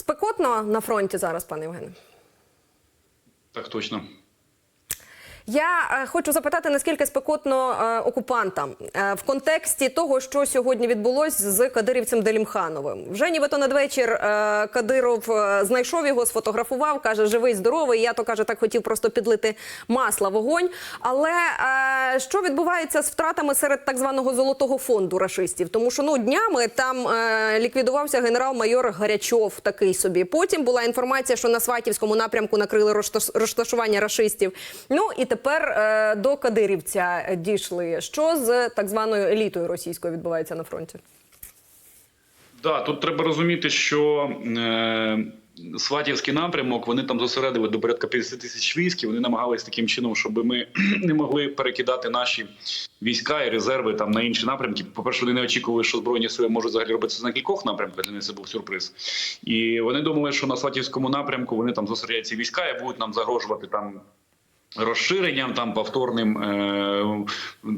Спекотно на фронті зараз, пане Євгене. Так точно. Я е, хочу запитати, наскільки спекотно е, окупантам е, в контексті того, що сьогодні відбулось з кадирівцем Делімхановим. Вже нібито надвечір Кадиров знайшов його, сфотографував, каже, живий, здоровий. Я то каже, так хотів просто підлити масла вогонь. Але що відбувається з втратами серед так званого золотого фонду рашистів? Тому що ну днями там ліквідувався генерал-майор Гарячов, такий собі. Потім була інформація, що на Сватівському напрямку накрили розташ- розташування рашистів. Ну і тепер е, до Кадирівця дійшли. Що з так званою елітою російською відбувається на фронті? Да, тут треба розуміти, що е, Сватівський напрямок вони там зосередили до порядка 50 тисяч військ. і Вони намагались таким чином, щоб ми не могли перекидати наші війська і резерви там на інші напрямки. По перше, вони не очікували, що збройні сили можуть взагалі робити це на кількох напрямках. Для них це був сюрприз. І вони думали, що на Сватівському напрямку вони там зосередять ці війська і будуть нам загрожувати там. Розширенням там повторним е,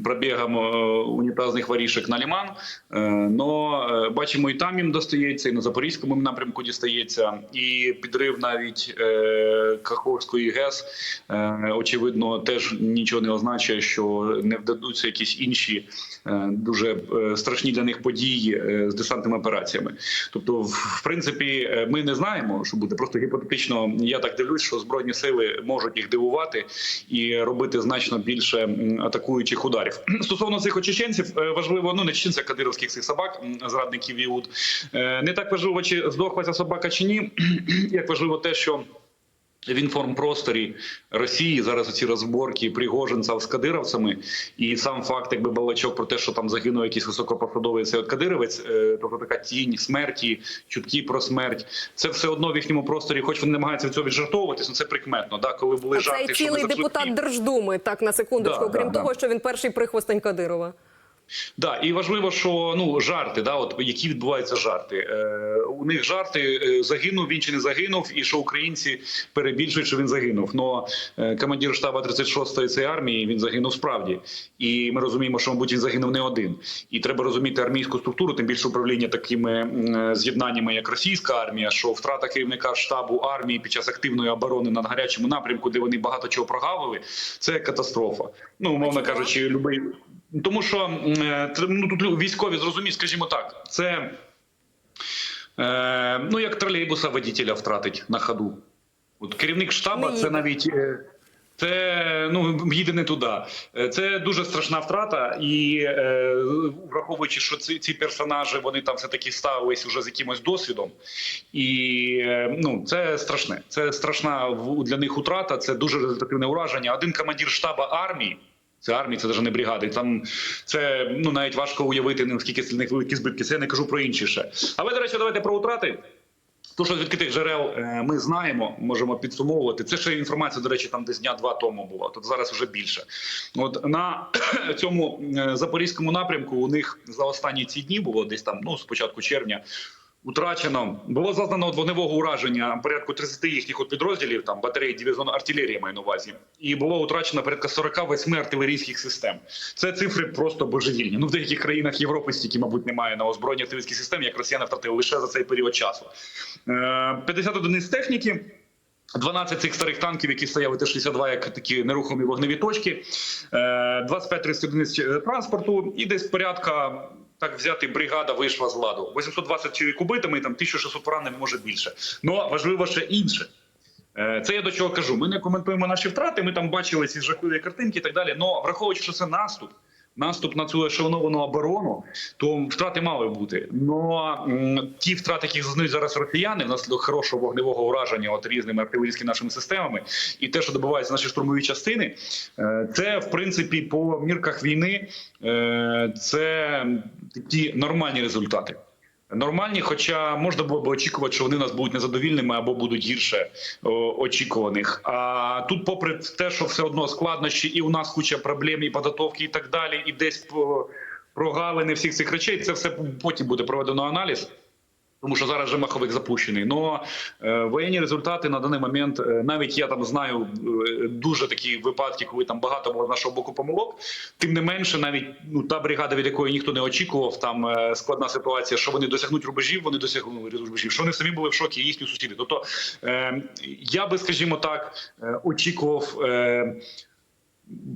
пробігом е, унітазних ворішок на ліман. Е, но е, бачимо, і там їм достається, і на запорізькому напрямку дістається, і підрив навіть е, Каховської ГЕС. Е, очевидно, теж нічого не означає, що не вдадуться якісь інші е, дуже е, страшні для них події е, з десантними операціями. Тобто, в, в принципі, е, ми не знаємо, що буде. Просто гіпотетично, я так дивлюсь, що збройні сили можуть їх дивувати і робити значно більше атакуючих ударів. Стосовно цих чеченців, е, важливо, ну не чеченця кадировських цих собак, зрадників Іуд. Е, Не так важливо, чи здохла ця собака чи ні, як важливо те, що. В інформпросторі Росії зараз ці розборки пригожинців з кадировцями, і сам факт, якби балачок про те, що там загинув якийсь високопосадовий от кадировець, е, тобто така тінь смерті, чутки про смерть. Це все одно в їхньому просторі, хоч вони намагаються від цього віджартовуватись, ну це прикметно. Да, коли були А жарти, цей цілий депутат Держдуми, так на секундочку, Да, окрім да, того, да. що він перший прихвостень Кадирова. Да, і важливо, що ну жарти, да, от які відбуваються жарти. Е, у них жарти е, загинув, він чи не загинув, і що українці перебільшують, що він загинув. Но е, командир штабу 36-ї цієї армії він загинув справді, і ми розуміємо, що мабуть він загинув не один. І треба розуміти армійську структуру, тим більше управління такими е, з'єднаннями, як російська армія, що втрата керівника штабу армії під час активної оборони на гарячому напрямку, де вони багато чого прогавили, це катастрофа. Ну умовно кажучи, любий. Тому що е, ну, тут військові зрозуміють, скажімо так, це е, ну як тролейбуса водителя втратить на ходу. От керівник штабу це навіть. е, Це ну їде не туди. Е, Це дуже страшна втрата, і е, враховуючи, що ці, ці персонажі вони там все таки ставились уже з якимось досвідом, і е, ну це страшне. Це страшна для них утрата. Це дуже результативне ураження. Один командир штабу армії. Це армії, це навіть не бригади. Там це ну навіть важко уявити наскільки це них великі збитки. Це я не кажу про інші ще. Але до речі, давайте про утрати. То, що з відкритих джерел е, ми знаємо, можемо підсумовувати. Це ще інформація, до речі, там десь дня два тому була. Тут зараз вже більше. От на цьому е, запорізькому напрямку у них за останні ці дні було десь там, ну з початку червня. Утрачено було зазнано вогневого ураження порядку 30 їхніх підрозділів, там батареї дивізіону артилерії маю на увазі, і було утрачено порядка 48 артилерійських систем. Це цифри просто божевільні. Ну в деяких країнах Європи стільки, мабуть, немає на озброєння артилерійських систем, як росіяни втратили лише за цей період часу. Е, 50 одиниць техніки. 12 цих старих танків, які стояли Т-62 як такі нерухомі вогневі точки, е, 25-30 одиниць е, транспорту, і десь порядка так взяти бригада вийшла з ладу. 820 чоловік убитими, там 1600 поранених, може більше. Ну важливо ще інше. Е, Це я до чого кажу. Ми не коментуємо наші втрати. Ми там бачили ці жахливі картинки і так далі. Но враховуючи, що це наступ, наступ на цю ешелоновану оборону, то втрати мали бути. Ну а ті втрати, які зазнають зараз росіяни, внаслідок хорошого вогневого ураження от різними артилерійськими нашими системами, і те, що добиваються наші штурмові частини, е, це в принципі по мірках війни е, це такі нормальні результати. Нормальні, хоча можна було б очікувати, що вони нас будуть незадовільними або будуть гірше о, очікуваних. А тут, попри те, що все одно складнощі, і у нас куча проблем, і підготовки, і так далі, і десь прогалини всіх цих речей, це все потім буде проведено аналіз. Тому що зараз вже маховик запущений. Но е, воєнні результати на даний момент, е, навіть я там знаю е, дуже такі випадки, коли там багато було з нашого боку помилок. Тим не менше, навіть ну та бригада, від якої ніхто не очікував, там е, складна ситуація, що вони досягнуть рубежів, вони досягнули рубежів. Що вони самі були в шокі, їхні сусіди. Тобто е, я би, скажімо так, е, очікував. Е,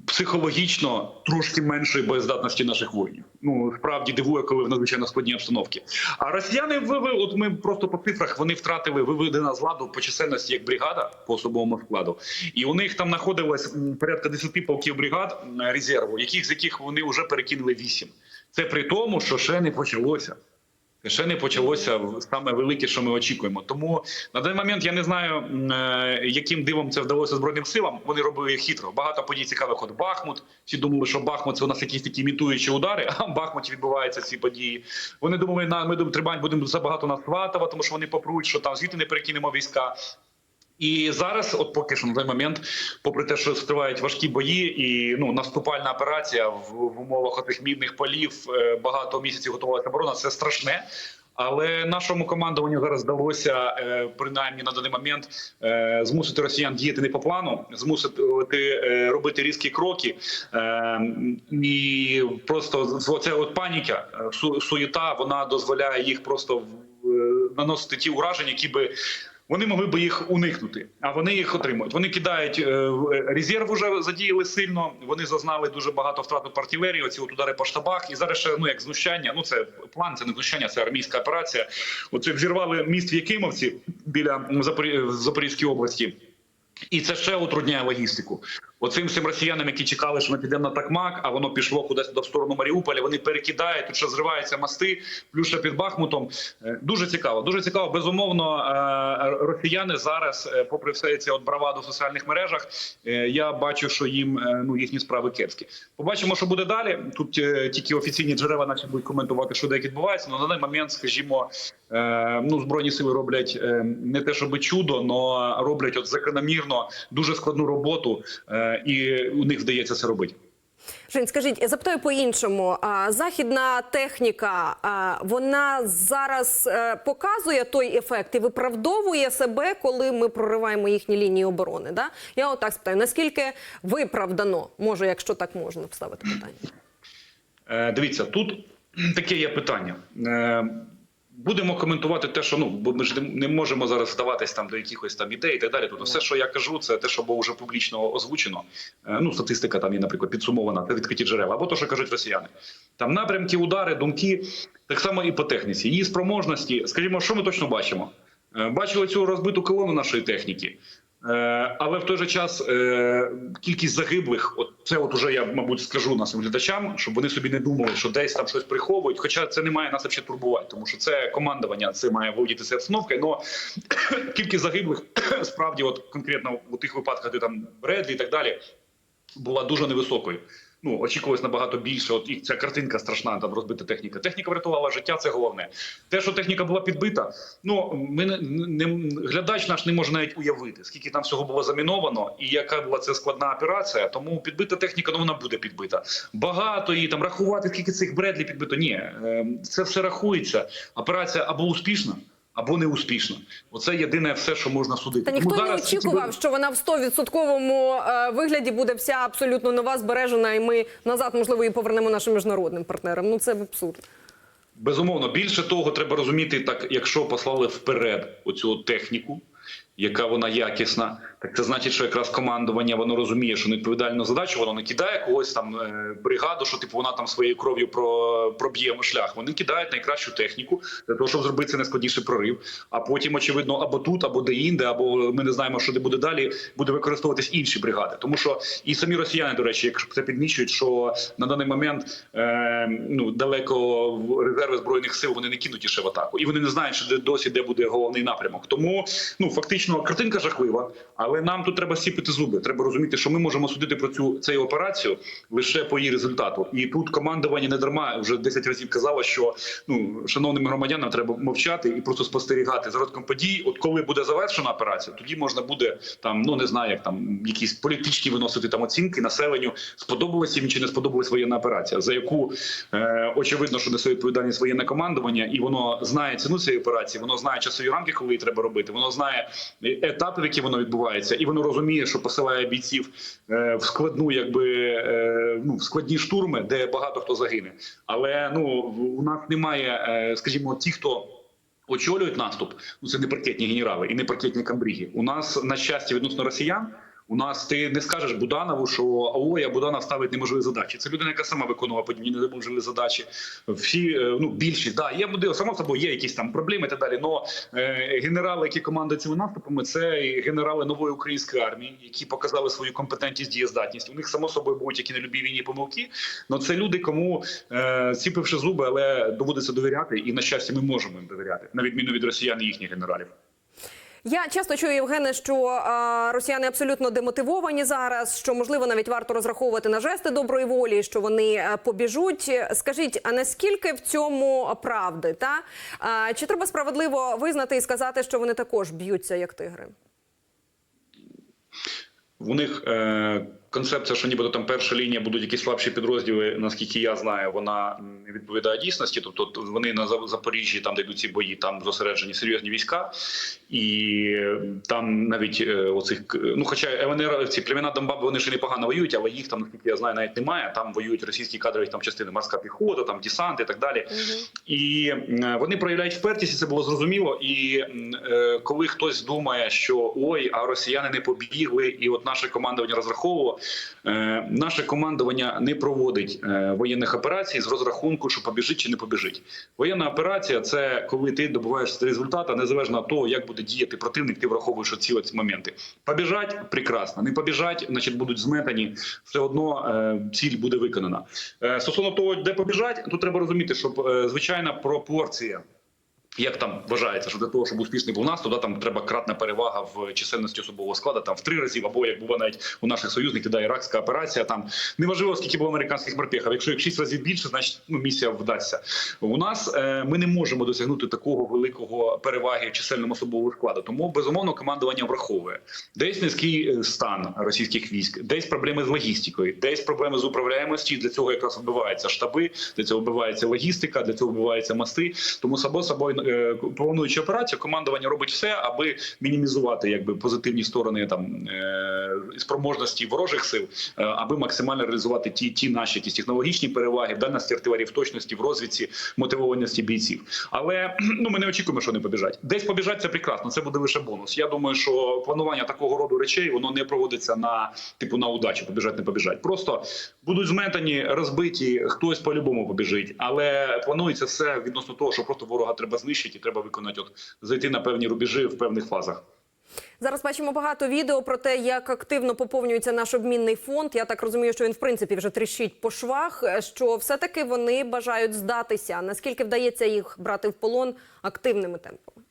Психологічно трошки меншої боєздатності наших воїнів. Ну справді дивує, коли в надзвичайно складній обстановці. А росіяни вивели, от ми просто по цифрах вони втратили виведена з ладу по чисельності як бригада по особовому складу, і у них там знаходилось порядка 10 полків бригад резерву, яких з яких вони вже перекинули 8. Це при тому, що ще не почалося. Ще не почалося саме велике, що ми очікуємо. Тому на даний момент я не знаю, е, яким дивом це вдалося збройним силам. Вони робили хитро. Багато подій цікавих. От Бахмут. Всі думали, що Бахмут це у нас якісь такі мітуючі удари. А в Бахмуті відбуваються ці події. Вони думали, на ми думаємо, Трибань будемо забагато нас Сватова, тому що вони попруть, що там звідти не перекинемо війська. І зараз, от поки що на той момент, попри те, що тривають важкі бої, і ну наступальна операція в, в умовах отих мідних полів е, багато місяців готувалася оборона, це страшне. Але нашому командуванню зараз вдалося е, принаймні на даний момент е, змусити росіян діяти не по плану, змусити робити різкі кроки. І просто оця от паніка, суєта, вона дозволяє їх просто наносити ті ураження, які би вони могли би їх уникнути, а вони їх отримують. Вони кидають е, в- резерв, уже задіяли сильно. Вони зазнали дуже багато втрат по артилерії. Оці от удари по штабах. І зараз ще ну як знущання. Ну це план, це не знущання, це армійська операція. Оце взірвали міст в Якимовці біля Запорізької області. І це ще утрудняє логістику. Оцим всім росіянам, які чекали, що ми підемо на такмак, а воно пішло кудись туди в сторону Маріуполя. Вони перекидають, тут ще зриваються мости, плюс під Бахмутом. Е, Дуже цікаво. Дуже цікаво. Безумовно, е, росіяни зараз, е, попри все ці от браваду в соціальних мережах, я бачу, що їм ну їхні справи кепські. Побачимо, що буде далі. Тут тільки офіційні джерела, наче будуть коментувати, що де відбувається. Але на даний момент, скажімо, ну збройні сили роблять не те, щоб чудо, але роблять от закономірно дуже складну роботу, і у них вдається це робити. Жень, скажіть, я запитаю по-іншому. Західна техніка, вона зараз е, показує той ефект і виправдовує себе, коли ми прориваємо їхні лінії оборони. Да? Я отак спитаю, наскільки виправдано, може, якщо так можна поставити питання? Е, Дивіться, тут таке є питання. Будемо коментувати те, що ну бо ми ж не- не можемо зараз здаватись там до якихось там ідей і так далі. Тобто, все, що я кажу, це те, що було вже публічно озвучено. Е, Ну, статистика там є, наприклад, підсумована, це відкриті джерела, або то, що кажуть росіяни. Там напрямки, удари, думки, так само і по техніці. Її спроможності, скажімо, що ми точно бачимо? Е, Бачили цю розбиту колону нашої техніки. Е, Але в той же час е, кількість загиблих, от це от уже я мабуть скажу нашим глядачам, щоб вони собі не думали, що десь там щось приховують. Хоча це не має нас взагалі турбувати, тому що це командування, це має володітися обстановкою. Но кількість загиблих справді, от конкретно у тих випадках, де там Бредлі і так далі, була дуже невисокою. Ну, очікувалось набагато більше. От і ця картинка страшна, там розбита техніка. Техніка врятувала життя, це головне. Те, що техніка була підбита, ну ми не, не глядач наш не може навіть уявити, скільки там всього було заміновано, і яка була це складна операція. Тому підбита техніка, ну вона буде підбита. Багато її там рахувати, скільки цих бредлі підбито. Ні, е, це все рахується. Операція або успішна. Або неуспішна, оце єдине все, що можна судити. Та Тому ніхто не зараз ці очікував, що вона в 100% е, вигляді буде вся абсолютно нова, збережена, і ми назад, можливо, її повернемо нашим міжнародним партнерам. Ну це абсурд. Безумовно, більше того, треба розуміти, так якщо послали вперед оцю техніку, яка вона якісна, так це значить, що якраз командування воно розуміє, що невідповідальну задачу воно не кидає когось там е, бригаду, що типу вона там своєю кров'ю про проб'є шлях. Вони кидають найкращу техніку для того, щоб зробити це найскладніший прорив. А потім, очевидно, або тут, або де-інде, або ми не знаємо, що де буде далі, буде використовуватись інші бригади. Тому що і самі росіяни, до речі, якщо це підмічують, що на даний момент е, ну далеко резерви збройних сил вони не кинуті ще в атаку, і вони не знають, що де- досі де буде головний напрямок. Тому ну фактично. Фактично картинка жахлива, але нам тут треба сіпити зуби. Треба розуміти, що ми можемо судити про цю цю операцію лише по її результату. І тут командування не дарма вже 10 разів казало, що ну шановним громадянам треба мовчати і просто спостерігати за розвитком подій. От коли буде завершена операція, тоді можна буде там, ну не знаю, як там якісь політичні виносити там оцінки населенню. Сподобалася їм чи не сподобалась воєнна операція, за яку е, очевидно, що несе відповідальність воєнне командування, і воно знає ціну цієї операції, воно знає часові рамки, коли її треба робити. Воно знає етапи, в які воно відбувається, і воно розуміє, що посилає бійців е, в складну, якби е, ну в складні штурми, де багато хто загине. Але ну у нас немає, е, скажімо, ті, хто. Очолюють наступ, ну це не паркетні генерали і не паркетні камбріги. У нас на щастя відносно росіян. У нас ти не скажеш Буданову, що ой, а Буданов ставить неможливі задачі. Це людина, яка сама виконувала подібні неможливі задачі. Всі е, ну більшість, да є буде само собою, є якісь там проблеми і так далі. Но е, генерали, які командують цими наступами, це генерали нової української армії, які показали свою компетентність, дієздатність. У них само собою будуть які нелюбі війні помилки. Но це люди, кому е, ціпивши зуби, але доводиться довіряти. І на щастя, ми можемо їм довіряти, на відміну від росіян і їхніх генералів. Я часто чую, Євгене, що росіяни абсолютно демотивовані зараз, що можливо навіть варто розраховувати на жести доброї волі, що вони е, побіжуть. Скажіть, а наскільки в цьому правди? Та чи треба справедливо визнати і сказати, що вони також б'ються як тигри? У них е, концепція, що нібито там перша лінія будуть якісь слабші підрозділи, наскільки я знаю, вона не відповідає дійсності. Тобто вони на Зап- Запоріжжі, там де йдуть ці бої, там зосереджені серйозні війська, і там навіть е, оцих ну, хоча ЛНР, ці племена Донбабу, вони ще непогано воюють, але їх там, наскільки я знаю, навіть немає. Там воюють російські кадрові там частини, морська піхота, там десант і так далі. І е, вони проявляють впертість, і це було зрозуміло. І е, коли хтось думає, що ой, а росіяни не побігли, і от наше командування розраховувало, е, наше командування не проводить е, воєнних операцій з розрахунку, що побіжить чи не побіжить. Воєнна операція це коли ти добуваєшся результата, незалежно від того, як буде діяти противник, ти враховуєш ці от моменти. Побіжать прекрасно, не побіжать, значить будуть зметані. Все одно е, ціль буде виконана. Стосовно того, де побіжать, тут треба розуміти, щоб е, звичайна пропорція. Як там вважається, що для того, щоб успішний був наступ, да, там треба кратна перевага в чисельності особового складу, там в три рази, або як було навіть у наших союзників, да, іракська операція. Там неважливо, скільки було американських морпехів. Якщо їх шість разів більше, значить ну, місія вдасться. У нас е, ми не можемо досягнути такого великого переваги в чисельному особового складу. Тому безумовно командування враховує десь низький е, стан російських військ, десь проблеми з логістикою, десь проблеми з управляємості. Для цього якраз вбиваються штаби, для цього вбивається логістика, для цього вбиваються мости. Тому само собою, плануючи операцію, командування робить все, аби мінімізувати якби позитивні сторони там е, спроможності ворожих сил, е, аби максимально реалізувати ті, ті наші якісь технологічні переваги, в дальності артилерії, в точності, в розвідці, мотивованості бійців. Але ну ми не очікуємо, що вони побіжать. Десь побіжать це прекрасно. Це буде лише бонус. Я думаю, що планування такого роду речей воно не проводиться на типу на удачу. Побіжать, не побіжать. Просто будуть зметані, розбиті. Хтось по-любому побіжить, але планується все відносно того, що просто ворога треба знищити, і треба виконати, от зайти на певні рубежі в певних фазах. Зараз бачимо багато відео про те, як активно поповнюється наш обмінний фонд. Я так розумію, що він в принципі вже тріщить по швах. Що все-таки вони бажають здатися. Наскільки вдається їх брати в полон активними темпами?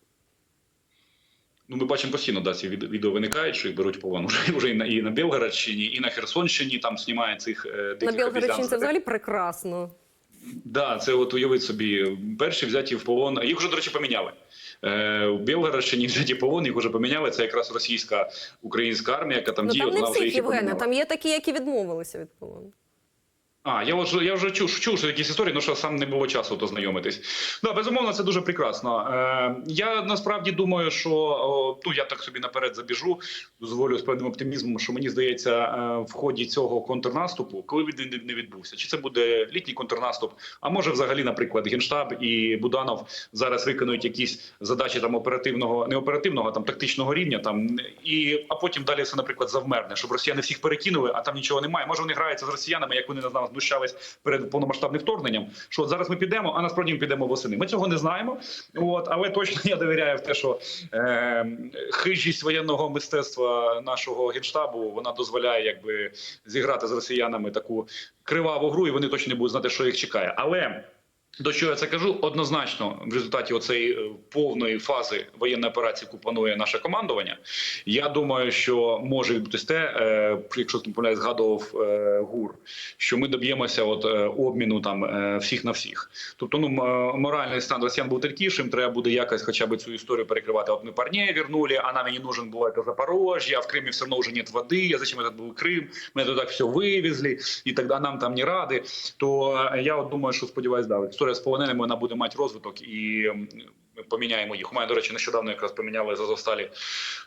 Ну, ми бачимо постійно, да, ці від- відео виникають, що їх беруть полон. Уже, вже і на, і на Білгородщині, і на Херсонщині там знімають цих е, На Білгородщині це взагалі прекрасно. Да, це от уявіть собі, перші взяті в полон. Їх вже, до речі, поміняли. Е, у Білгородщині взяті в полон, їх вже поміняли. Це якраз російська українська армія, яка там Ну діє. там не всіх поміняла. там є такі, які відмовилися від полону. А, я вже я вже чув, чув якісь історії, ну що сам не було часу то знайомитись. Да, безумовно, це дуже прекрасно. Е, я насправді думаю, що о, ну я так собі наперед забіжу, дозволю з певним оптимізмом, що мені здається, е, в ході цього контрнаступу, коли він не відбувся, чи це буде літній контрнаступ, а може взагалі, наприклад, генштаб і Буданов зараз виконують якісь задачі там оперативного, не оперативного, там тактичного рівня, там і а потім далі все, наприклад, завмерне, щоб росіяни всіх перекинули, а там нічого немає. Може вони граються з росіянами, як вони на нас знущались перед повномасштабним вторгненням. Що от зараз ми підемо, а насправді ми підемо восени. Ми цього не знаємо. От але точно я довіряю в те, що е, хижість воєнного мистецтва нашого генштабу вона дозволяє якби зіграти з росіянами таку криваву гру, і вони точно не будуть знати, що їх чекає. Але До чого я це кажу? Однозначно, в результаті оцеї е, повної фази воєнної операції, яку планує наше командування, я думаю, що може відбутись те, е, якщо не помиляюсь, згадував е, ГУР, що ми доб'ємося от обміну там всіх на всіх. Тобто, ну моральний стан росіян був такішим, треба буде якось, хоча б цю історію перекривати. От ми парней вернули, а нам і не нужен було це Запорожжя, а в Кримі все одно вже нет води. А зачем этот був Крим? Ми туди все вивезли, і тоді нам там не ради. То я от думаю, що сподіваюсь, да, історія з полоненими вона буде мати розвиток і ми поміняємо їх. У мене, до речі, нещодавно якраз поміняли з Азовсталі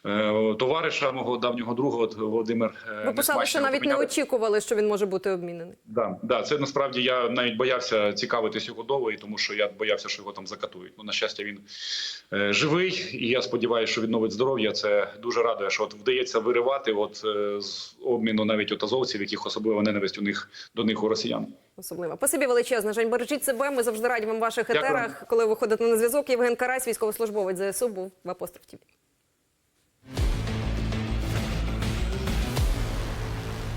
е, товариша мого давнього друга, от Володимир. е, Ви писали, що навіть не очікували, що він може бути обмінений. Да, да, це насправді я навіть боявся цікавитись його довго, тому що я боявся, що його там закатують. Ну, на щастя, він е, живий, і я сподіваюся, що відновить здоров'я. Це дуже радує, що от вдається виривати от з обміну навіть от азовців, яких особлива ненависть у них до них у росіян. Особливо. Спасибі величезне. Жень, бережіть себе. Ми завжди раді вам в ваших Дякую. етерах. Коли ви виходите на зв'язок, Євген Карась, військовослужбовець ЗСУ, був в Апостроф ТІВІ.